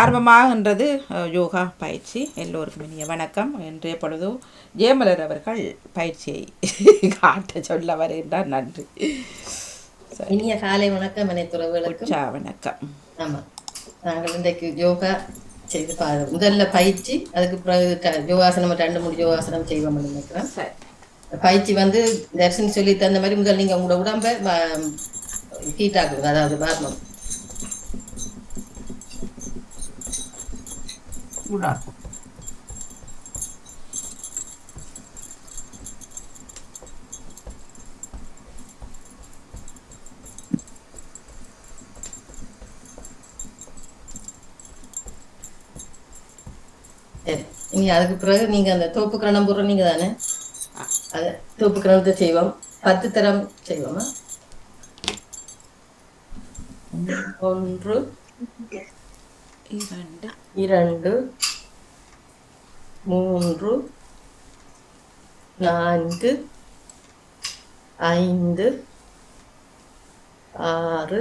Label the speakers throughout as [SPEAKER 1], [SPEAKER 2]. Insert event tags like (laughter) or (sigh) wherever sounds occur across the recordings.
[SPEAKER 1] ஆரம்பமாகின்றது யோகா பயிற்சி. எல்லோருக்கும் இனிய வணக்கம். இன்றைய பொழுது ஜெயமலர் அவர்கள் பயிற்சியை (laughs) காட்ட சொல்ல வருகின்றார். நன்றி.
[SPEAKER 2] இனிய காலை வணக்கம் அனைத்துறவுகளுக்கும்
[SPEAKER 1] உற்சா வணக்கம்.
[SPEAKER 2] ஆமா. நாங்கள் இன்றைக்கு யோகா செய்து முதல்ல பயிற்சி அதுக்கு பிறகு யோகாசனம் ரெண்டு மூணு யோகாசனம் செய்வோம் நினைக்கிறேன்.
[SPEAKER 1] சரி.
[SPEAKER 2] பயிற்சி வந்து தர்ஷன் சொல்லி தந்த மாதிரி முதல் நீங்க உங்களோட உடம்ப ஹீட் ஆக்குங்க அதாவது வார்மம். சரி இனி அதுக்கு பிறகு நீங்க அந்த தோப்பு கிரணம் போடுற நீங்க தானே? அது தோப்பு கிரணத்தை செய்வோம். பத்து தரம் செய்வோமா? ஒன்று
[SPEAKER 1] இரண்டு.
[SPEAKER 2] இரண்டு. மூன்று நான்கு ஐந்து ஆறு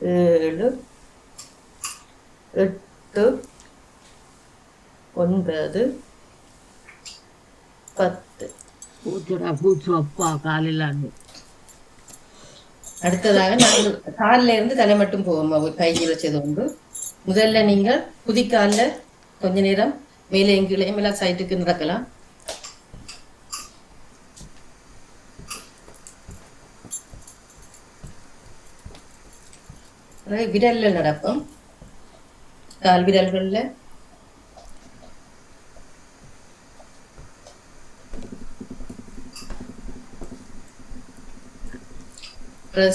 [SPEAKER 2] ஏழு எட்டு ஒன்பது பத்து.
[SPEAKER 3] பூச்சுடா பூச்சு அப்பா காலையில்
[SPEAKER 2] அடுத்ததாக நாங்கள் காலில் இருந்து தலை மட்டும் போவோம் கையில் வச்சது உண்டு. முதல்ல நீங்கள் குதிக்காலில் கொஞ்ச நேரம் மேலே கீழே மேலே சைட்டுக்கு நடக்கலாம் பிறகு விரல்ல நடப்போம் கால் விரல்கள்ல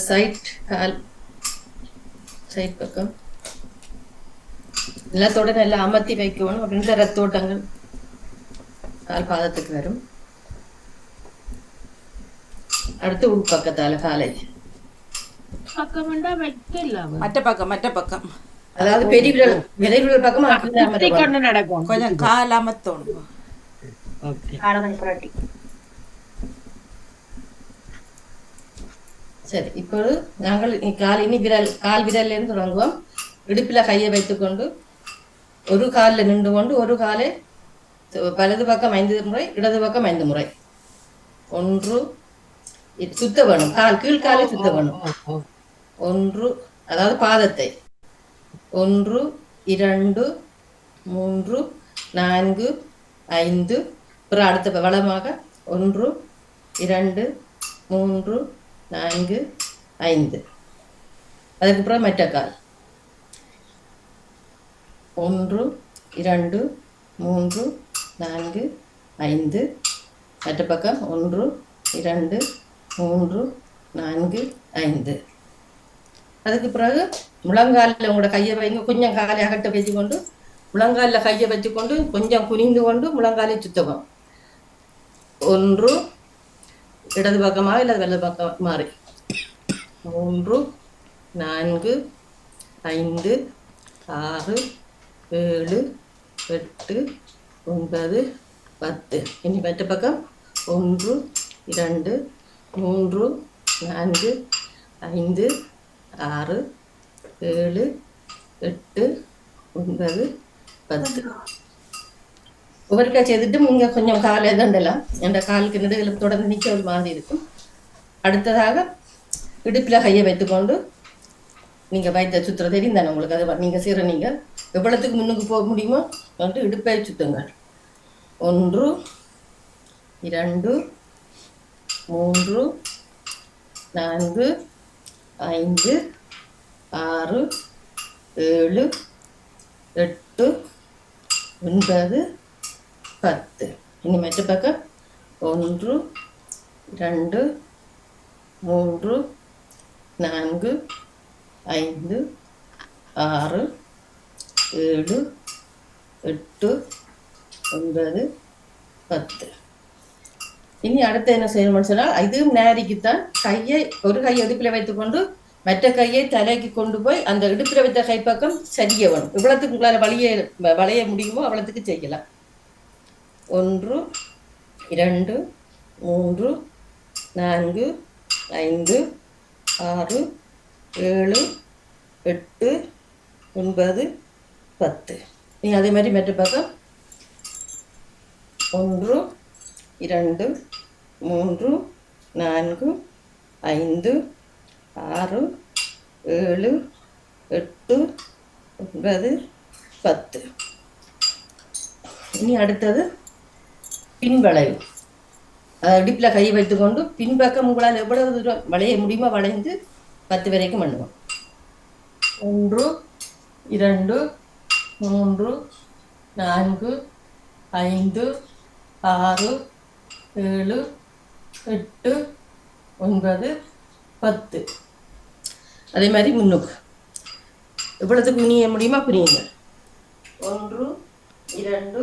[SPEAKER 2] சைட் கால் சைட் பக்கம் எல்லாத்தோட நல்லா அமர்த்தி வைக்கணும் அப்படின்ற ரத்தோட்டங்கள் கால் பாதத்துக்கு வரும். அடுத்து உள் பக்கத்தால காலை.
[SPEAKER 1] மற்ற பக்கம் மற்ற பக்கம்.
[SPEAKER 2] அதாவது பெரிய விரல் விரை விரல் பக்கம்
[SPEAKER 3] நடக்கும்.
[SPEAKER 1] கொஞ்சம் கால் அமர்த்தணும்.
[SPEAKER 3] ஓகே.
[SPEAKER 2] சரி இப்போது நாங்கள் கால் இனி விரல் கால் விரல்ல இருந்து தொடங்குவோம். இடுப்புல கையை வைத்துக்கொண்டு ஒரு காலில் நின்று கொண்டு ஒரு காலை வலது பக்கம் ஐந்து முறை இடது பக்கம் ஐந்து முறை. ஒன்று சுத்த வேணும். கால் கீழ்காலை சுத்த வேணும். ஒன்று அதாவது பாதத்தை. ஒன்று இரண்டு மூன்று நான்கு ஐந்து. அப்புறம் அடுத்த வளமாக ஒன்று இரண்டு மூன்று நான்கு ஐந்து. அதுக்கப்புறம் மற்ற கால். ஒன்று இரண்டு மூன்று நான்கு ஐந்து. மற்ற பக்கம் ஒன்று இரண்டு மூன்று நான்கு ஐந்து. அதுக்கு பிறகு முழங்காலில் உங்களோட கையை வைங்க. கொஞ்சம் காலை அகட்ட வச்சுக்கொண்டு முழங்காலில் கையை வச்சுக்கொண்டு கொஞ்சம் குனிந்து கொண்டு முழங்காலை சுத்தவும். ஒன்று இடது பக்கமாக இல்லை வலது பக்கம்? மாறி மூன்று நான்கு ஐந்து ஆறு ஏழு எட்டு ஒன்பது பத்து. இனி மற்ற பக்கம். ஒன்று இரண்டு மூன்று நான்கு ஐந்து ஆறு ஏழு எட்டு ஒன்பது பத்து. ஒவ்வொருக்கா செய்துட்டு நீங்கள் கொஞ்சம் காலை தண்டலாம் அந்த காலுக்கு நடுவில் தொடர்ந்து நிற்க ஒரு மாதிரி இருக்கும். அடுத்ததாக இடுப்பில் கையை வைத்துக்கொண்டு நீங்கள் வைத்த சுற்றுற தெரியும் தானே உங்களுக்கு அது நீங்கள் சீர நீங்கள் எவ்வளோத்துக்கு முன்னுக்கு போக முடியுமோ வந்து இடுப்பை சுத்துங்கள் ஒன்று இரண்டு மூன்று நான்கு ஐந்து ஆறு ஏழு எட்டு ஒன்பது பத்து. இனி மற்ற பக்கம் ஒன்று இரண்டு மூன்று நான்கு ஐந்து ஆறு ஏழு எட்டு ஒன்பது பத்து. இனி அடுத்து என்ன செய்யணும்னு சொன்னால் இதுவும் நேரிக்குத்தான் கையை ஒரு கையை இடுப்பில் வைத்துக்கொண்டு மற்ற கையை தலைக்கு கொண்டு போய் அந்த இடுப்பில் வைத்த கைப்பக்கம் சரிய வேணும். இவ்வளவுக்கு உங்களால் வளைய வளைய முடியுமோ அவ்வளோத்துக்கு செய்யலாம். ஒன்று இரண்டு மூன்று நான்கு ஐந்து ஆறு ஏழு எட்டு ஒன்பது பத்து. நீங்கள் அதே மாதிரி மெட்டு பக்கம் ஒன்று இரண்டு மூன்று நான்கு ஐந்து ஆறு ஏழு எட்டு ஒன்பது பத்து. இனி அடுத்தது பின்வளைவு. அஹ் இடுப்பில் கை வைத்துக்கொண்டு பின்பக்கம் உங்களால் எவ்வளவு தூரம் வளைய முடியுமோ வளைந்து பத்து வரைக்கும் பண்ணுவோம். ஒன்று இரண்டு மூன்று நான்கு ஐந்து ஆறு ஏழு எட்டு ஒன்பது பத்து. அதே மாதிரி முன்னுக்கு. எவ்வளோத்துக்கு குனிய முடியுமா குனியுங்க ஒன்று இரண்டு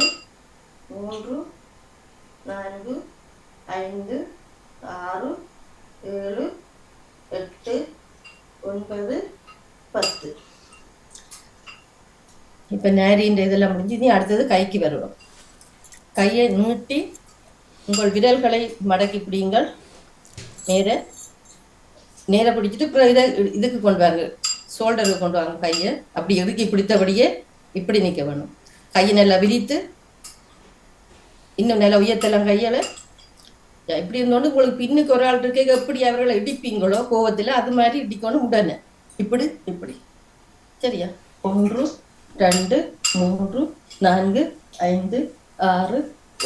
[SPEAKER 2] மூன்று நான்கு ஐந்து ஆறு ஏழு எட்டு ஒன்பது பத்து. இப்போ நேரின்ற இதெல்லாம் முடிஞ்சு நீ அடுத்தது கைக்கு வருவோம். கையை நீட்டி உங்கள் விரல்களை மடக்கி பிடிங்கள் நேர நேர பிடிச்சிட்டு அப்புறம் இதை இதுக்கு கொண்டு வாங்க ஷோல்டருக்கு கொண்டு வாங்க கையை. அப்படி இறுக்கி பிடித்தபடியே இப்படி நிற்க வேணும். கையை நல்லா விரித்து இன்னும் நல்லா உயர்த்தலாம் கையால். இப்படி இருந்தோன்னு உங்களுக்கு பின்னுக்கு ஒரு ஆள் இருக்க எப்படி அவர்களை இடிப்பீங்களோ கோவத்தில் அது மாதிரி இடிக்கணும் உடனே. இப்படி இப்படி. சரியா? ஒன்று ரெண்டு மூன்று நான்கு ஐந்து ஆறு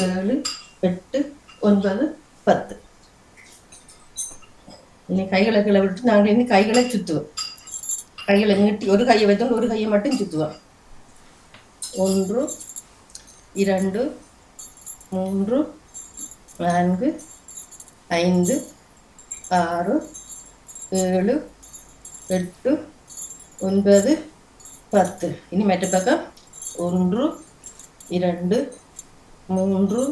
[SPEAKER 2] ஏழு எட்டு ஒன்பது பத்து இனி கைகளை கீழே விட்டு நாங்கள் இனி கைகளை சுற்றுவோம் கைகளை நீட்டி ஒரு கையை வைத்தோம் ஒரு கையை மட்டும் சுற்றுவோம் ஒன்று இரண்டு மூன்று நான்கு ஐந்து ஆறு ஏழு எட்டு ஒன்பது பத்து. இனி மற்ற பக்கம் ஒன்று இரண்டு மூன்று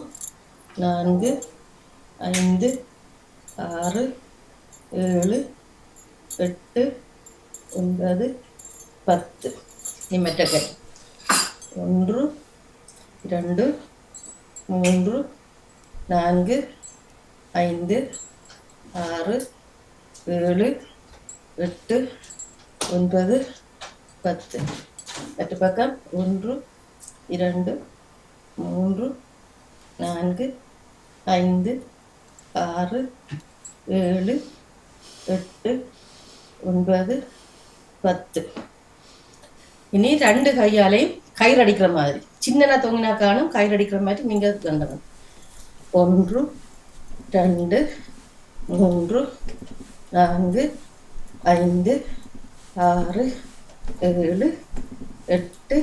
[SPEAKER 2] நான்கு ஐந்து ஆறு ஏழு எட்டு ஒன்பது பத்து. இனி மற்ற ஒன்று இரண்டு மூன்று நான்கு ஐந்து ஆறு ஏழு எட்டு ஒன்பது பத்து. மற்ற பக்கம் ஒன்று இரண்டு மூன்று நான்கு ஐந்து ஆறு ஏழு எட்டு ஒன்பது பத்து. இனி ரெண்டு கையாலையும் கயிறு அடிக்கிற மாதிரி. சின்னனா தொங்கினா காணும் கயிறு அடிக்கிற மாதிரி நீங்கள் கண்டணும் ஒன்று ரெண்டு மூன்று நான்கு ஐந்து ஆறு ஏழு எட்டு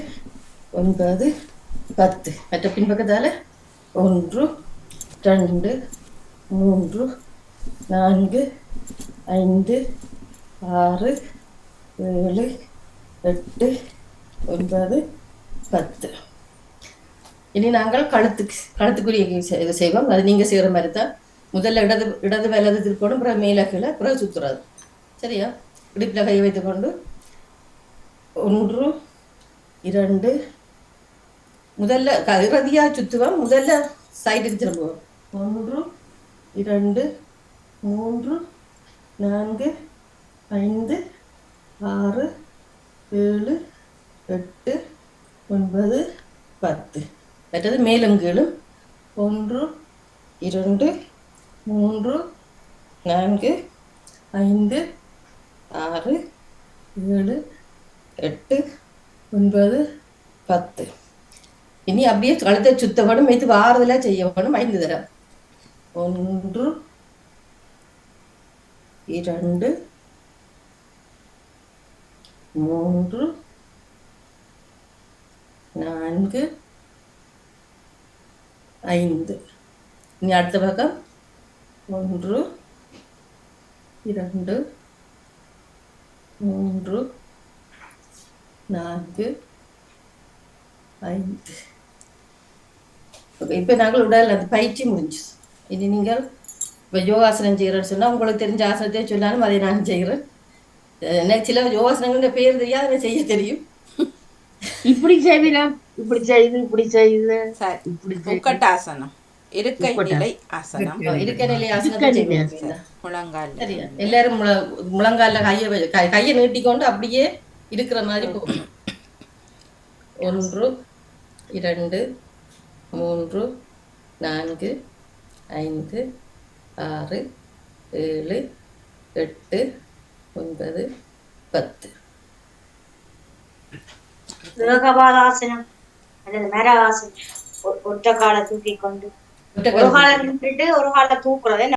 [SPEAKER 2] ஒன்பது பத்து மற்ற பின்பக்கத்தால் ஒன்று ரெண்டு மூன்று நான்கு ஐந்து ஆறு ஏழு எட்டு ஒன்பது பத்து இனி நாங்கள் கழுத்துக்கு கழுத்துக்குரிய செ- இது செய்வோம் அது நீங்கள் செய்கிற மாதிரி தான் முதல்ல இடது இடது வலது திருப்பணும் அப்புறம் மேலே கீழே அப்புறம் சுற்றுறது சரியா இடுப்பில் கை வைத்துக்கொண்டு ஒன்று இரண்டு. முதல்ல இறுதியாக சுற்றுவோம் முதல்ல சைடுக்கு திரும்புவோம். ஒன்று இரண்டு மூன்று நான்கு ஐந்து ஆறு ஏழு எட்டு ஒன்பது பத்து. மற்றது மேலும் கீழும். ஒன்று இரண்டு மூன்று நான்கு ஐந்து ஆறு ஏழு எட்டு ஒன்பது பத்து. இனி அப்படியே கழுத்தை சுத்தப்படும் இது ஆறுதலாக செய்ய ஐந்து தரம் ஒன்று இரண்டு மூன்று நான்கு ஐந்து. இனி அடுத்த பக்கம். ஒன்று இரண்டு மூன்று நான்கு. ஐந்து. ஓகே இப்போ நாங்கள் உடல் அந்த பயிற்சி முடிஞ்சு. இனி நீங்கள் இப்போ யோகாசனம் செய்கிறேன்னு சொன்னால் உங்களுக்கு தெரிஞ்ச ஆசனத்தையே சொன்னாலும் அதை நான் செய்கிறேன் எனக்கு சில யோகாசனங்கள் பேர் தெரியாது எனக்கு செய்ய தெரியும்.
[SPEAKER 3] இப்படி செய்யலாம் இப்படி செய்து இப்படி செய்து.
[SPEAKER 1] சரி
[SPEAKER 3] இப்படி செய்து.
[SPEAKER 1] முக்கட்டாசனம் இருக்கை நிலை ஆசனம்.
[SPEAKER 2] இருக்க நிலை. ஆசனத்தை செய்வோம்.
[SPEAKER 1] முழங்கால்
[SPEAKER 2] சரியா? எல்லாரும் முழ முழங்கால கையை கையை நீட்டிக்கொண்டு அப்படியே இருக்கிற மாதிரி போகணும் ஒன்று இரண்டு மூன்று நான்கு ஐந்து ஆறு ஏழு எட்டு ஒன்பது பத்து.
[SPEAKER 4] யோகபாதாசனம் அல்லது மர ஆசனம் ஒ- ஒற்றை காலை தூக்கி கொண்டு ஒரு காலை நின்றுட்டு ஒரு காலை தூக்குறது